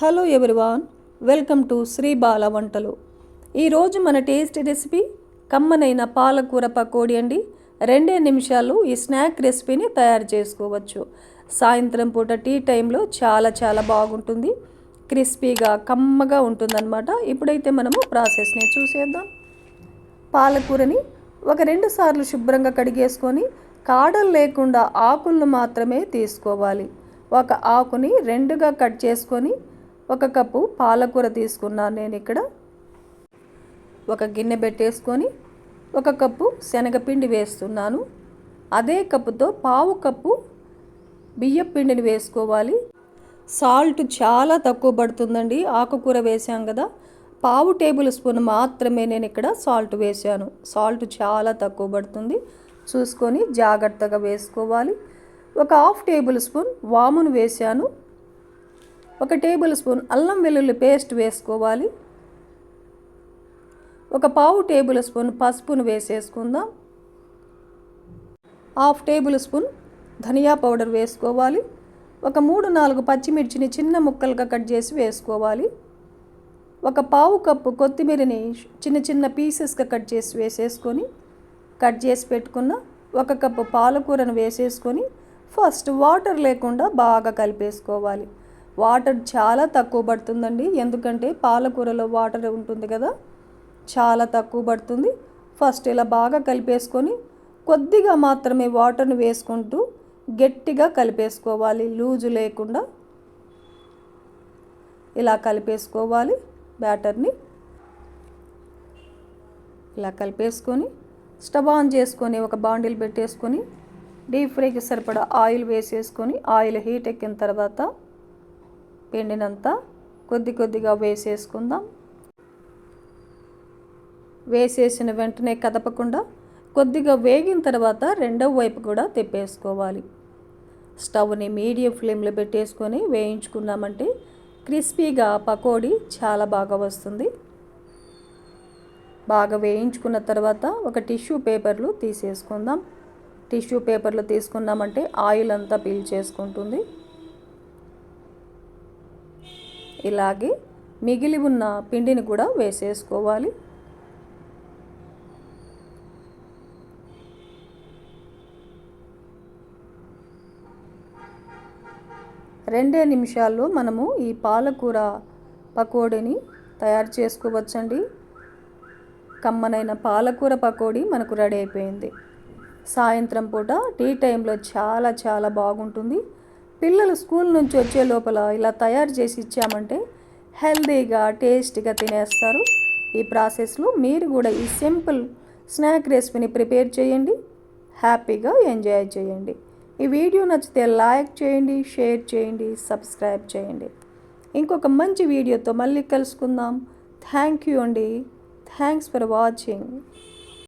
Hello everyone welcome to Sri Bala వంటలు. ఈరోజు మన టేస్ట్ రెసిపీ కమ్మనైన పాలకూర పకోడీ అండి. రెండే నిమిషాలు ఈ స్నాక్ రెసిపీని తయారు చేసుకోవచ్చు. సాయంత్రం పూట టీ టైంలో చాలా చాలా బాగుంటుంది. క్రిస్పీగా కమ్మగా ఉంటుందన్నమాట. ఇప్పుడైతే మనము ప్రాసెస్ని చూసేద్దాం. పాలకూరని ఒక రెండు సార్లు శుభ్రంగా కడిగేసుకొని కాడలు లేకుండా ఆకులను మాత్రమే తీసుకోవాలి. ఒక ఆకుని రెండుగా కట్ చేసుకొని ఒక కప్పు పాలకూర తీసుకున్నాను నేను ఇక్కడ. ఒక గిన్నె పెట్టేసుకొని ఒక కప్పు శనగపిండి వేస్తున్నాను. అదే కప్పుతో పావు కప్పు బియ్యం పిండిని వేసుకోవాలి. సాల్ట్ చాలా తక్కువ పడుతుందండి. ఆకుకూర వేసాం కదా. పావు టేబుల్ స్పూన్ మాత్రమే నేను ఇక్కడ సాల్ట్ వేసాను సాల్ట్ చాలా తక్కువ పడుతుంది. చూసుకొని జాగ్రత్తగా వేసుకోవాలి. ఒక హాఫ్ టేబుల్ స్పూన్ వామును వేసాను ఒక టేబుల్ స్పూన్ అల్లం వెల్లుల్లి పేస్ట్ వేసుకోవాలి. ఒక పావు టేబుల్ స్పూన్ పసుపును వేసేసుకుందాం. హాఫ్ టేబుల్ స్పూన్ ధనియా పౌడర్ వేసుకోవాలి. ఒక మూడు నాలుగు పచ్చిమిర్చిని చిన్న ముక్కలుగా కట్ చేసి వేసుకోవాలి. ఒక పావు కప్పు కొత్తిమీరని చిన్న చిన్న పీసెస్గా కట్ చేసి వేసేసుకొని కట్ చేసి పెట్టుకున్న ఒక కప్పు పాలకూరను వేసేసుకొని ఫస్ట్ వాటర్ లేకుండా బాగా కలిపేసుకోవాలి. వాటర్ చాలా తక్కువ పడుతుందండి. ఎందుకంటే పాలకూరలో వాటర్ ఉంటుంది కదా చాలా తక్కువ పడుతుంది. ఫస్ట్ ఇలా బాగా కలిపేసుకొని కొద్దిగా మాత్రమే వాటర్ని వేసుకుంటూ గట్టిగా కలిపేసుకోవాలి. లూజు లేకుండా ఇలా కలిపేసుకోవాలి బ్యాటర్ని. ఇలా కలిపేసుకొని స్టవ్ ఆన్ చేసుకొని ఒక బాండిల్ పెట్టేసుకొని డీప్ ఫ్రైకి సరిపడా ఆయిల్ వేసేసుకొని ఆయిల్ హీట్ ఎక్కిన తర్వాత ఎండినంత కొద్ది కొద్దిగా వేసేసుకుందాం. వేసేసిన వెంటనే కదపకుండా కొద్దిగా వేగిన తర్వాత రెండవ వైపు కూడా తిప్పేసుకోవాలి. స్టవ్ని మీడియం ఫ్లేమ్లో పెట్టేసుకొని వేయించుకున్నామంటే క్రిస్పీగా పకోడీ చాలా బాగా వస్తుంది. బాగా వేయించుకున్న తర్వాత ఒక టిష్యూ పేపర్లు తీసేసుకుందాం. టిష్యూ పేపర్లు తీసుకున్నామంటే ఆయిల్ అంతా పీల్చేసుకుంటుంది ఇలాగే మిగిలి ఉన్న పిండిని కూడా వేసేసుకోవాలి. రెండే నిమిషాల్లో మనము ఈ పాలకూర పకోడీని తయారు చేసుకోవచ్చండి. కమ్మనైన పాలకూర పకోడీ మనకు రెడీ అయిపోయింది. సాయంత్రం పూట టీ టైంలో చాలా చాలా బాగుంటుంది. పిల్లలు స్కూల్ నుంచి వచ్చే లోపల ఇలా తయారు చేసి ఇచ్చామంటే హెల్తీగా టేస్టీగా తినేస్తారు. ఈ ప్రాసెస్లో మీరు కూడా ఈ సింపుల్ స్నాక్ రెసిపీని ప్రిపేర్ చేయండి. హ్యాపీగా ఎంజాయ్ చేయండి. ఈ వీడియో నచ్చితే లైక్ చేయండి షేర్ చేయండి సబ్స్క్రైబ్ చేయండి. ఇంకొక మంచి వీడియోతో మళ్ళీ కలుసుకుందాం. థ్యాంక్ యూ అండి. Thanks for watching.